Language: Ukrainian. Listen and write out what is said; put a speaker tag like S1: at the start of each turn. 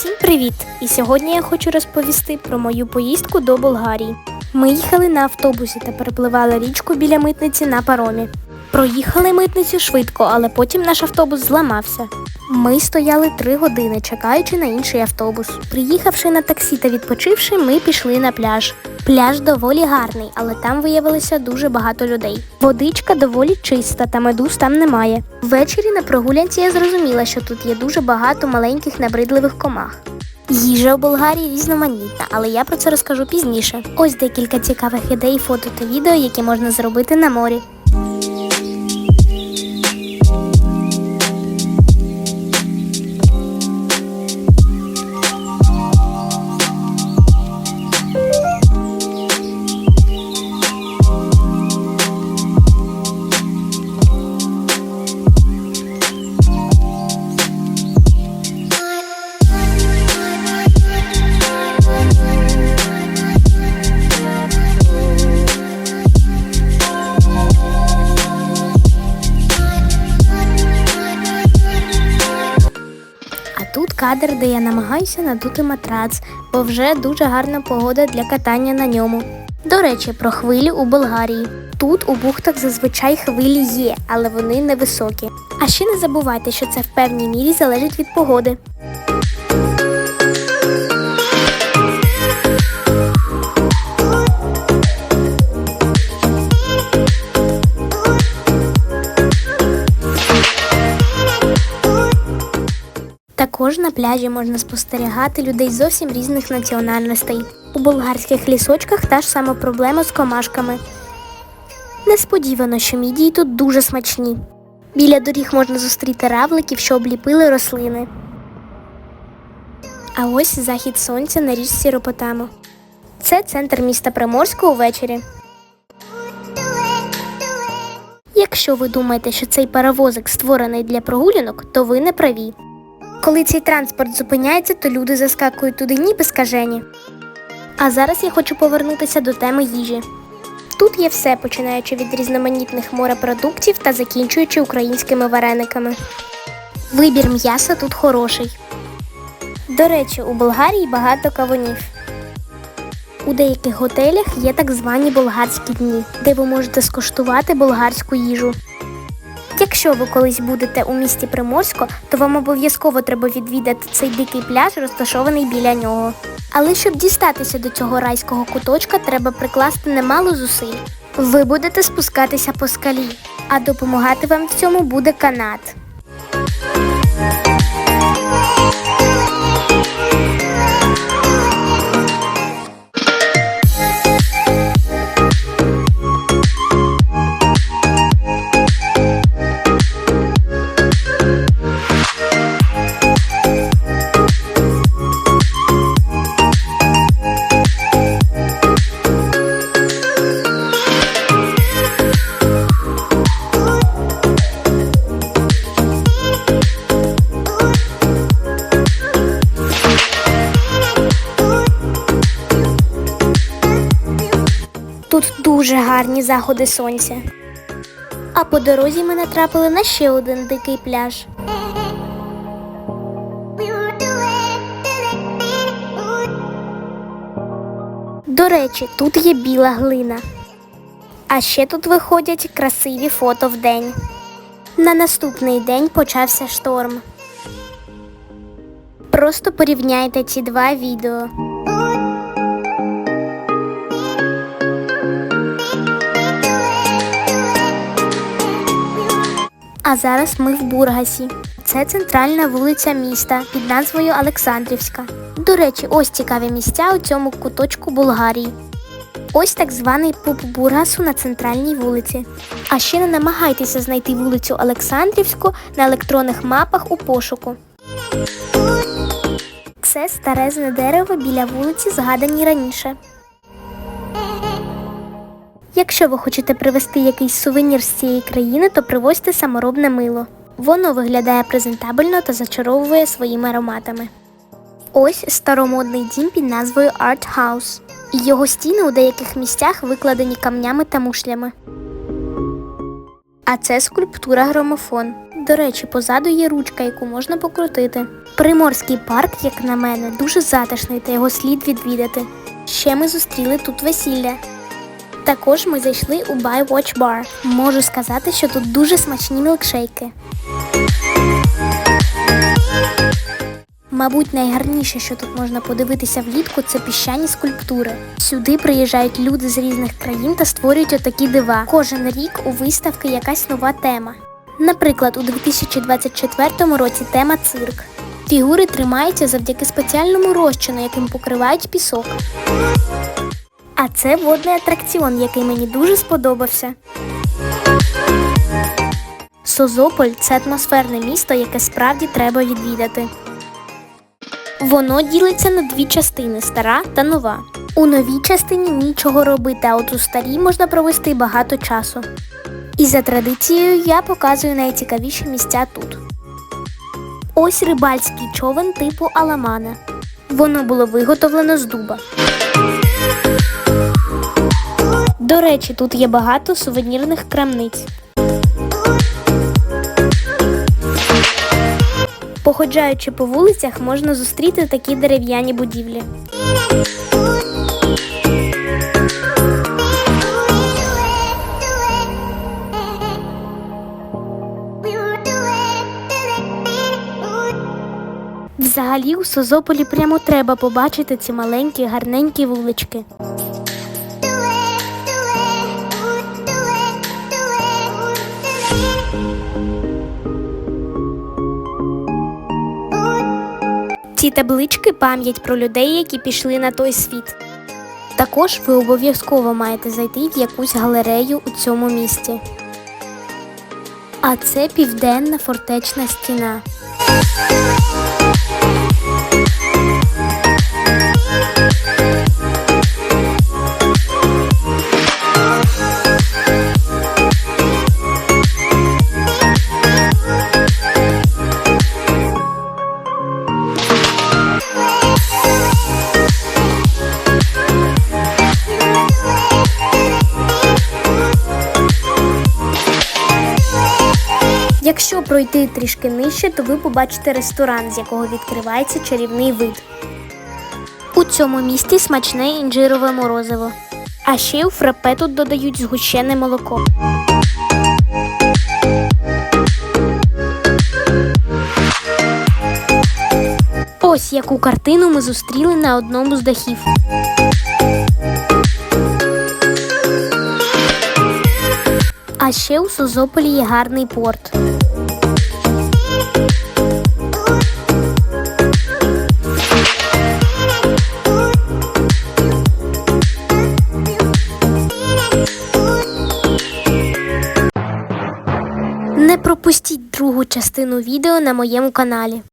S1: Всім привіт! І сьогодні я хочу розповісти про мою поїздку до Болгарії. Ми їхали на автобусі та перепливали річку біля митниці на паромі. Проїхали митницю швидко, але потім наш автобус зламався. Ми стояли три години, чекаючи на інший автобус. Приїхавши на таксі та відпочивши, ми пішли на пляж. Пляж доволі гарний, але там виявилося дуже багато людей. Водичка доволі чиста, та медуз там немає. Ввечері на прогулянці я зрозуміла, що тут є дуже багато маленьких набридливих комах. Їжа у Болгарії різноманітна, але я про це розкажу пізніше. Ось декілька цікавих ідей, фото та відео, які можна зробити на морі. Кадр, де я намагаюся надути матрац, бо вже дуже гарна погода для катання на ньому. До речі, про хвилі у Болгарії. Тут у бухтах зазвичай хвилі є, але вони невисокі. А ще не забувайте, що це в певній мірі залежить від погоди. Також на пляжі можна спостерігати людей зовсім різних національностей. У болгарських лісочках та ж сама проблема з комашками. Несподівано, що мідії тут дуже смачні. Біля доріг можна зустріти равликів, що обліпили рослини. А ось захід сонця на річці Ропотамо. Це центр міста Приморського увечері. Якщо ви думаєте, що цей паровозик створений для прогулянок, то ви не праві. Коли цей транспорт зупиняється, то люди заскакують туди ніби скажені. А зараз я хочу повернутися до теми їжі. Тут є все, починаючи від різноманітних морепродуктів та закінчуючи українськими варениками. Вибір м'яса тут хороший. До речі, у Болгарії багато кавунів. У деяких готелях є так звані болгарські дні, де ви можете скуштувати болгарську їжу. Якщо ви колись будете у місті Приморсько, то вам обов'язково треба відвідати цей дикий пляж, розташований біля нього. Але щоб дістатися до цього райського куточка, треба прикласти немало зусиль. Ви будете спускатися по скалі, а допомагати вам в цьому буде канат. Дуже гарні заходи сонця. А по дорозі ми натрапили на ще один дикий пляж. До речі, тут є біла глина. А ще тут виходять красиві фото в день. На наступний день почався шторм. Просто порівняйте ці два відео. А зараз ми в Бургасі. Це центральна вулиця міста під назвою Олександрівська. До речі, ось цікаві місця у цьому куточку Болгарії. Ось так званий пуп Бургасу на центральній вулиці. А ще не намагайтеся знайти вулицю Олександрівську на електронних мапах у пошуку. Це старезне дерево біля вулиці, згадані раніше. Якщо ви хочете привезти якийсь сувенір з цієї країни, то привозьте саморобне мило. Воно виглядає презентабельно та зачаровує своїми ароматами. Ось старомодний дім під назвою Art House. Його стіни у деяких місцях викладені камнями та мушлями. А це скульптура громофон. До речі, позаду є ручка, яку можна покрутити. Приморський парк, як на мене, дуже затишний та його слід відвідати. Ще ми зустріли тут весілля. Також ми зайшли у Buy Watch Bar. Можу сказати, що тут дуже смачні мілкшейки. Мабуть, найгарніше, що тут можна подивитися влітку, це піщані скульптури. Сюди приїжджають люди з різних країн та створюють отакі дива. Кожен рік у виставки якась нова тема. Наприклад, у 2024 році тема цирк. Фігури тримаються завдяки спеціальному розчину, яким покривають пісок. А це водний атракціон, який мені дуже сподобався. Созополь це атмосферне місто, яке справді треба відвідати. Воно ділиться на дві частини стара та нова. У новій частині нічого робити, а от у старій можна провести багато часу. І за традицією я показую найцікавіші місця тут. Ось рибальський човен типу Аламана. Воно було виготовлено з дуба. До речі, тут є багато сувенірних крамниць. Походжаючи по вулицях, можна зустріти такі дерев'яні будівлі. Взагалі у Созополі прямо треба побачити ці маленькі гарненькі вулички. Ці таблички пам'ять про людей, які пішли на той світ. Також ви обов'язково маєте зайти в якусь галерею у цьому місті. А це південна фортечна стіна. Пройти трішки нижче, то ви побачите ресторан, з якого відкривається чарівний вид. У цьому місті смачне інжирове морозиво. А ще у фрапе тут додають згущене молоко. Ось яку картину ми зустріли на одному з дахів. А ще у Созополі є гарний порт. Другу частину відео на моєму каналі.